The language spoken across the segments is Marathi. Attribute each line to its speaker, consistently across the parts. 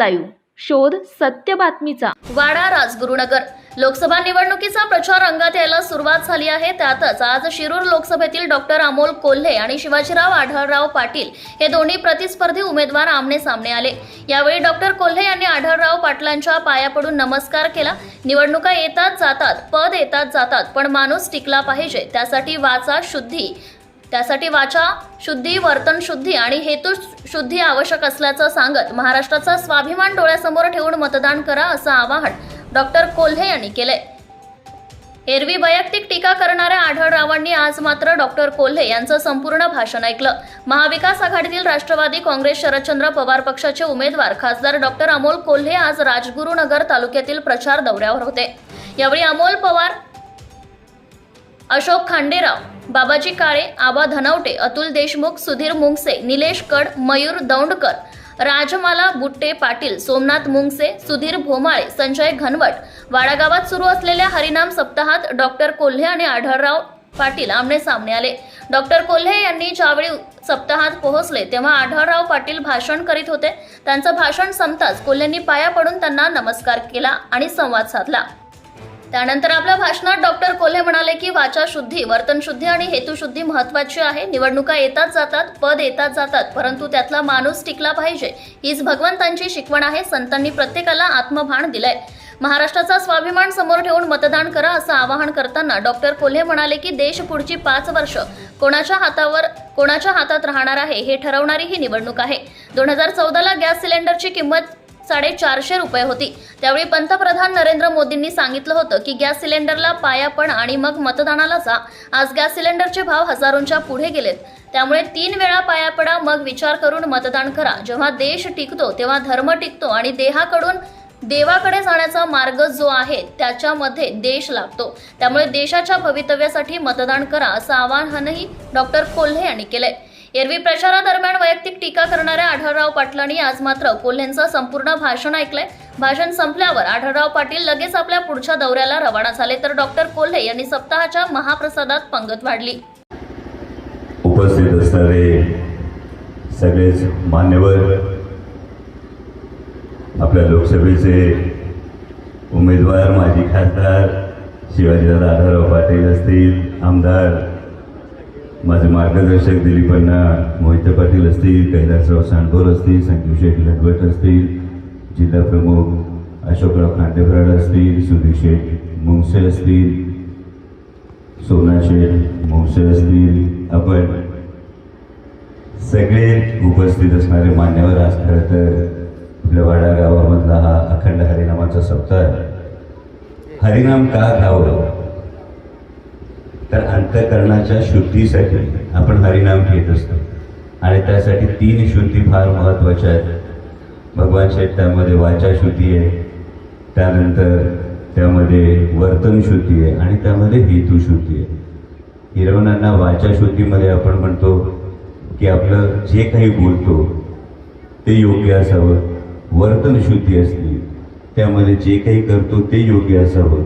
Speaker 1: लाईव्ह. शोध सत्य बातमीचा.
Speaker 2: वाडा राजगुरुनगर. लोकसभा निवडणुकीचा प्रचार रंगात यायला सुरुवात झाली आहे. त्यातच आज शिरूर लोकसभेतील डॉक्टर अमोल कोल्हे आणि शिवाजीराव आढळराव पाटील हे दोन्ही प्रतिस्पर्धी उमेदवार आमने सामने आले. यावेळी डॉक्टर कोल्हे यांनी आढळराव पाटलांच्या पाया पडून नमस्कार केला. निवडणुका येतात जातात पद येतात जातात पण माणूस टिकला पाहिजे. त्यासाठी वाचा शुद्धी. त्यासाठी वाचा शुद्धी वर्तन शुद्धी आणि हेतू शुद्धी आवश्यक असल्याचं सांगत महाराष्ट्राचा स्वाभिमान डोळ्यासमोर ठेवून मतदान करा असं आवाहन डॉक्टर कोल्हे यांनी केलंय. एरवी वैयक्तिक टीका करणाऱ्या आढळरावांनी आज मात्र डॉक्टर कोल्हे यांचं संपूर्ण भाषण ऐकलं. महाविकास आघाडीतील राष्ट्रवादी काँग्रेस शरदचंद्र पवार पक्षाचे उमेदवार खासदार डॉक्टर अमोल कोल्हे आज राजगुरुनगर तालुक्यातील प्रचार दौऱ्यावर होते. यावेळी अमोल पवार अशोक खांडेराव बाबाजी काळे आबा धनवटे अतुल देशमुख सुधीर मुंगसे निलेश कड मयूर दौंडकर राजमाला बुट्टे पाटील सोमनाथ मुंगसे सुधीर भोमाळे संजय घनवट. वाडागावात सुरू असलेल्या हरिनाम सप्ताहात डॉक्टर कोल्हे आणि आढळराव पाटील आमने सामने आले. डॉक्टर कोल्हे यांनी ज्यावेळी सप्ताहात पोहोचले तेव्हा आढळराव पाटील भाषण करीत होते. त्यांचं भाषण संपताच कोल्हेंनी पाया पडून त्यांना नमस्कार केला आणि संवाद साधला. त्यानंतर आपल्या भाषणात डॉक्टर कोल्हे म्हणाले की वाचा शुद्धी वर्तन शुद्धी आणि हेतुशुद्धी महत्वाची आहे. निवडणुका येतात जातात पद येतात जातात परंतु त्यातला माणूस टिकला पाहिजे हीच भगवंतांची शिकवण आहे. संतांनी प्रत्येकाला आत्मभान दिलंय. महाराष्ट्राचा स्वाभिमान समोर ठेवून मतदान करा असं आवाहन करताना डॉक्टर कोल्हे म्हणाले की देश पुढची पाच वर्ष कोणाच्या हातावर कोणाच्या हातात राहणार आहे हे ठरवणारी ही निवडणूक आहे. दोन हजार चौदाला गॅस सिलेंडरची किंमत साडेचारशे रुपये होती. त्यावेळी पंतप्रधान नरेंद्र मोदींनी सांगितलं होतं की गॅस सिलेंडरला पाया पण आणि मग मतदानाला जा. आज गॅस सिलेंडरचे भाव हजारोंच्या पुढे गेलेत. त्यामुळे तीन वेळा पाया पडा मग विचार करून मतदान करा. जेव्हा देश टिकतो तेव्हा धर्म टिकतो आणि देहाकडून देवाकडे जाण्याचा मार्ग जो आहे त्याच्यामध्ये देश लागतो त्यामुळे देशाच्या भवितव्यासाठी मतदान करा असं आवाहनही डॉक्टर कोल्हे यांनी केलंय. एरवी प्रचारादरम्यान वैयक्तिक टीका करणाऱ्या आढळराव पाटलांनी आज मात्र कोल्हेंचं संपूर्ण भाषण ऐकलंय. भाषण संपल्यावर आढळराव पाटील लगेच आपल्या पुढच्या दौऱ्याला रवाना झाले तर डॉक्टर कोल्हे यांनी सप्ताहाच्या महाप्रसादात पंगत वाढली.
Speaker 3: उपस्थित असणारे सगळेच मान्यवर आपल्या लोकसभेचे उमेदवार माजी खासदार शिवाजीदादा आढळराव पाटील असतील आमदार माझे मार्गदर्शक दिलीपण्णा मोहिते पाटील असतील कैलासराव सांडगोर असतील संजीव शेठ लटवट असतील जिल्हा प्रमुख अशोकराव खांडेफराड असतील सुधीर शेठ मुंगसे असतील सोना शेठ मुंगसे असतील आपण सगळे उपस्थित असणारे मान्यवर आज खरं तर आपल्या वाडा गावामधला हा अखंड हरिनामाचा सप्ताह आहे. हरिनाम का गावं तर अंतकरणाच्या शुद्धीसाठी आपण हरिनाम घेत असतो. आणि त्यासाठी तीन शुद्धी फार महत्त्वाच्या आहेत. भगवान शेठ त्यामध्ये वाचा शुद्धी आहे. त्यानंतर त्यामध्ये वर्तन शुद्धी आहे आणि त्यामध्ये हेतू शुद्धी आहे. हिरवणांना वाचा शुद्धीमध्ये आपण म्हणतो की आपलं जे काही बोलतो ते योग्य असावं. वर्तन शुद्धी असली त्यामध्ये जे काही करतो ते योग्य असावं.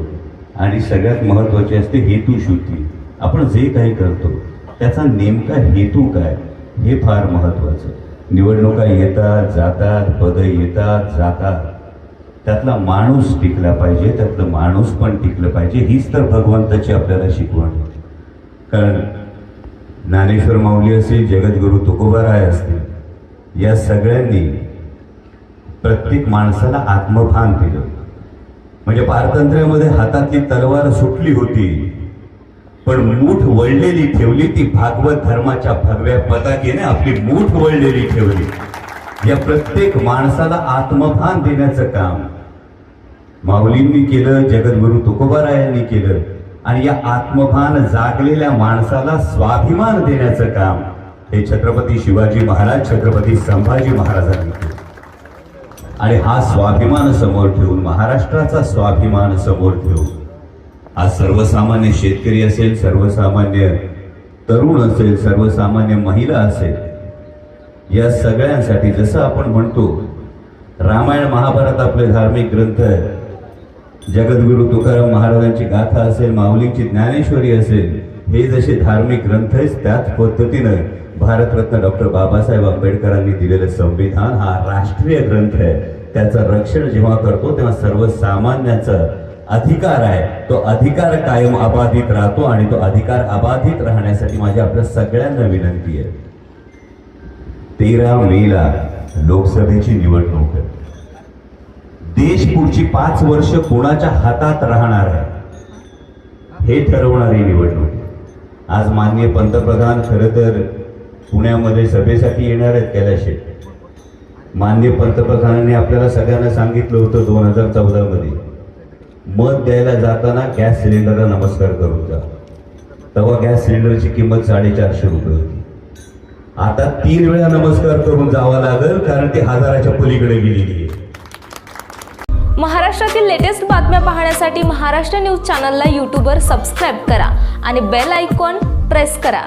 Speaker 3: आणि सगळ्यात महत्त्वाचे असते हेतू शुद्धी. आपण जे काही करतो त्याचा नेमका हेतू काय? हे फार महत्त्वाचं. निवडणुका येतात जातात पदं येतात जातात. त्यातला माणूस टिकला पाहिजे त्यातलं माणूस पण टिकलं पाहिजे हीच तर भगवंताची आपल्याला शिकवण कारण ज्ञानेश्वर माऊली असेल जगद्गुरू तुकोबाराय असतील या सगळ्यांनी प्रत्येक माणसाला आत्मभान दिलं. म्हणजे पारतंत्र्यामध्ये हातातली तलवार सुटली होती. पण मूठ वळलेली ठेवली ती भागवत धर्माच्या भगव्या पताकेने आपली मूठ वळलेली ठेवली. या प्रत्येक माणसाला आत्मभान देण्याचं काम. माऊलींनी केलं जगद्गुरु तुकोबारायांनी केलं. आणि या आत्मभान जागलेल्या माणसाला स्वाभिमान देण्याचं काम हे छत्रपती शिवाजी महाराज छत्रपती संभाजी महाराजांनी केलं. आणि हा स्वाभिमान समोर ठेवून महाराष्ट्राचा स्वाभिमान समोर ठेवून आज सर्वसामान्य शेतकरी असेल सर्वसामान्य तरुण असेल सर्वसामान्य महिला असेल या सगळ्यांसाठी जसं आपण म्हणतो रामायण महाभारत आपले धार्मिक ग्रंथ आहे जगद्गुरु तुकाराम महाराजांची गाथा असेल माऊलींची ज्ञानेश्वरी असेल हे जसे धार्मिक ग्रंथ आहेत त्याच पद्धतीनं भारतरत्न डॉक्टर बाबासाहेब आंबेडकरांनी दिलेलं संविधान हा राष्ट्रीय ग्रंथ आहे. त्याचं रक्षण जेव्हा करतो तेव्हा सर्वसामान्यांचा अधिकार आहे. तो अधिकार कायम अबाधित राहतो आणि तो अधिकार अबाधित राहण्यासाठी माझी आपल्या सगळ्यांना विनंती आहे. तेरा मेला लोकसभेची निवडणूक आहे. देश पुढची पाच वर्ष कोणाच्या हातात राहणार आहे? हे ठरवणारी निवडणूक आज माननीय पंतप्रधान खरं तर पुण्यामध्ये सभेसाठी येणार आहेत कैलाशे माननीय पंतप्रधानांनी आपल्याला सगळ्यांना सांगितलं होतं दोन हजार चौदा मध्ये मत द्यायला जाताना गॅस सिलेंडरला नमस्कार करून जा तेव्हा गॅस सिलेंडरची किंमत साडेचारशे रुपये होती. आता तीन वेळा नमस्कार करून जावा लागेल कारण ती हजाराच्या पलीकडे गेलेली आहे.
Speaker 4: महाराष्ट्रातील लेटेस्ट बातम्या पाहण्यासाठी महाराष्ट्र न्यूज चॅनलला यूट्यूबवर सबस्क्राईब करा आणि बेल आयकॉन प्रेस करा.